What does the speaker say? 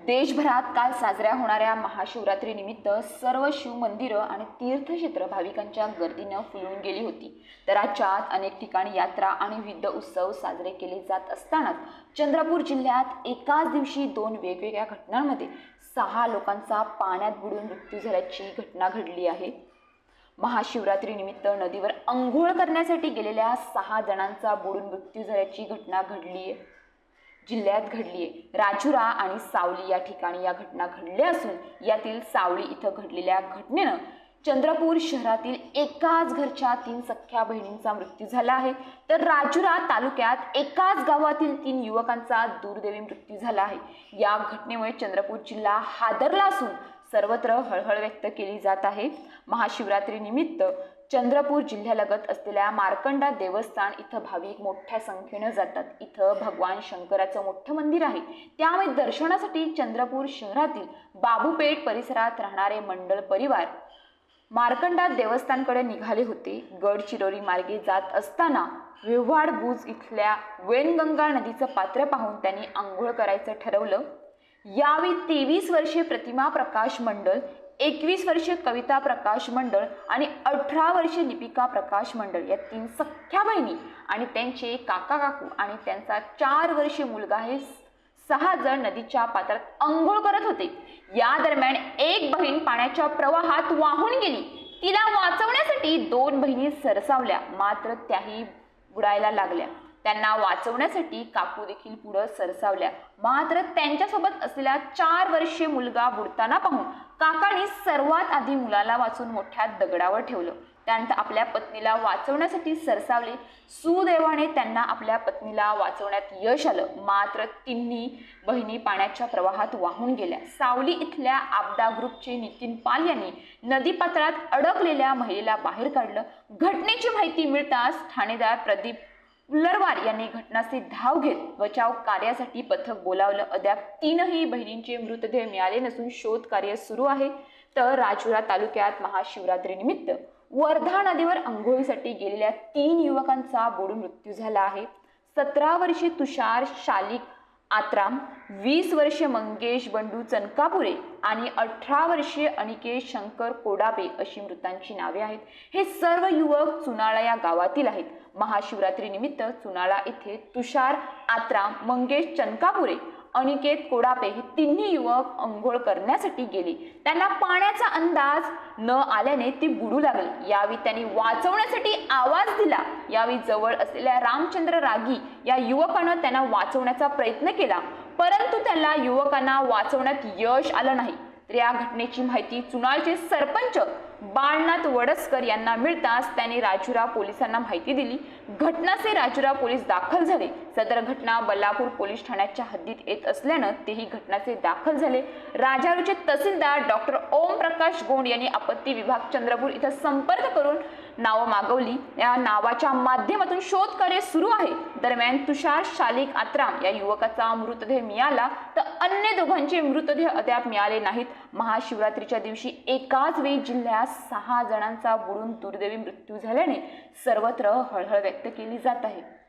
देशभरात काल साजऱ्या होणाऱ्या महाशिवरात्रीनिमित्त सर्व शिवमंदिरं आणि तीर्थक्षेत्र भाविकांच्या गर्दीनं फुलून गेली होती. तर राज्यात अनेक ठिकाणी यात्रा आणि विविध उत्सव साजरे केले जात असतानाच चंद्रपूर जिल्ह्यात एकाच दिवशी दोन वेगवेगळ्या घटनांमध्ये सहा लोकांचा पाण्यात बुडून मृत्यू झाल्याची घटना घडली आहे. महाशिवरात्रीनिमित्त नदीवर अंघोळ करण्यासाठी गेलेल्या सहा जणांचा बुडून मृत्यू झाल्याची घटना घडली आहे जिल्ह्यात घडली आहे राजुरा आणि सावली या ठिकाणी या घटना घडल्या असून यातील सावली इथं घडलेल्या घटनेनं चंद्रपूर शहरातील एकाच घरच्या तीन सख्या बहिणींचा मृत्यू झाला आहे. तर राजुरा तालुक्यात एकाच गावातील तीन युवकांचा दुर्दैवी मृत्यू झाला आहे. या घटनेमुळे चंद्रपूर जिल्हा हादरला असून सर्वत्र हळहळ व्यक्त केली जात आहे. महाशिवरात्रीनिमित्त चंद्रपूर जिल्ह्यालगत असलेल्या मार्कंडा देवस्थान इथं भाविक मोठ्या संख्येनं जातात. इथं भगवान शंकराचं मोठं मंदिर आहे. त्यामुळे दर्शनासाठी चंद्रपूर शहरातील बाबूपेठ परिसरात राहणारे मंडळ परिवार मार्कंडा देवस्थानकडे निघाले होते. गडचिरोली मार्गे जात असताना विव्हाड बुज इथल्या वेणगंगा नदीचं पात्र पाहून त्यांनी आंघोळ करायचं ठरवलं. यावेळी तेवीस वर्षे प्रतिमा प्रकाश मंडळ एकवीस वर्षे कविता प्रकाश मंडळ आणि अठरा वर्षे लिपिका प्रकाश मंडळ या तीन सख्या बहिणी आणि त्यांचे काका काकू आणि त्यांचा चार वर्षे मुलगा हे सहा जण नदीच्या पात्रात अंघोळ करत होते. या दरम्यान एक बहीण पाण्याच्या प्रवाहात वाहून गेली. तिला वाचवण्यासाठी दोन बहिणी सरसावल्या मात्र त्याही बुडायला लागल्या. त्यांना वाचवण्यासाठी काकू देखील पुढं सरसावल्या. मात्र त्यांच्यासोबत असलेला चार वर्षीय मुलगा बुडताना पाहून काकांनी सर्वात आधी मुलाला वाचून मोठ्या दगडावर ठेवलं. त्यानंतर आपल्या पत्नीला वाचवण्यासाठी सरसावले. सुदैवाने त्यांना आपल्या पत्नीला वाचवण्यात यश आलं. मात्र तिन्ही बहिणी पाण्याच्या प्रवाहात वाहून गेल्या. सावली इथल्या आपदा ग्रुपचे नितीन पाल यांनी नदीपात्रात अडकलेल्या महिलेला बाहेर काढलं. घटनेची माहिती मिळताच ठाणेदार प्रदीप उल्लरवार यांनी घटनास्थळी धाव घेत बचाव कार्यासाठी पथक बोलावलं. अद्याप तीनही बहिणींचे मृतदेह मिळाले नसून शोध कार्य सुरू आहे. तर राजुरा तालुक्यात महाशिवरात्रीनिमित्त वर्धा नदीवर आंघोळीसाठी गेलेल्या तीन युवकांचा बुडून मृत्यू झाला आहे. सतरा वर्षे तुषार शालिक आत्राम वीस वर्षे मंगेश बंडू चनकापुरे आणि अठरा वर्षे अनिकेत शंकर कोडाबे अशी मृतांची नावे आहेत. हे सर्व युवक चुनाळा या गावातील आहेत. महाशिवरात्रीनिमित्त चुनाळा येथे तुषार आत्राम मंगेश चनकापुरे अनिकेत कोडापे हे तिन्ही युवक अंघोळ करण्यासाठी गेले. त्यांना पाण्याचा अंदाज न आल्याने ते बुडू लागले. यावेळी त्यांनी वाचवण्यासाठी आवाज दिला. यावेळी जवळ असलेल्या रामचंद्र रागी या युवकानं त्यांना वाचवण्याचा प्रयत्न केला. परंतु त्याला युवकांना वाचवण्यात यश आलं नाही. तर या घटनेची माहिती चुनाळचे सरपंच बाळनाथ वडसकर यांना मिळताच त्यांनी राजुरा पोलिसांना माहिती दिली. घटनाचे राजुरा पोलीस दाखल झाले. सदर घटना बल्लापूर पोलीस ठाण्याच्या हद्दीत येत असल्यानं तेही घटनाचे दाखल झाले. राजारूचे तहसीलदार डॉक्टर ओम प्रकाश गोंड यांनी आपत्ती विभाग चंद्रपूर इथं संपर्क करून नावं मागवली. या नावाच्या माध्यमातून शोध कार्य सुरू आहे. दरम्यान तुषार शालिक आत्राम या युवकाचा मृतदेह मिळाला तर अन्य दोघांचे मृतदेह अद्याप मिळाले नाहीत. महाशिवरात्रीच्या दिवशी एकाच वेळी जिल्ह्यात सहा जणांचा बुडून दुर्दैवी मृत्यू झाल्याने सर्वत्र हळहळ व्यक्त केली जात आहे.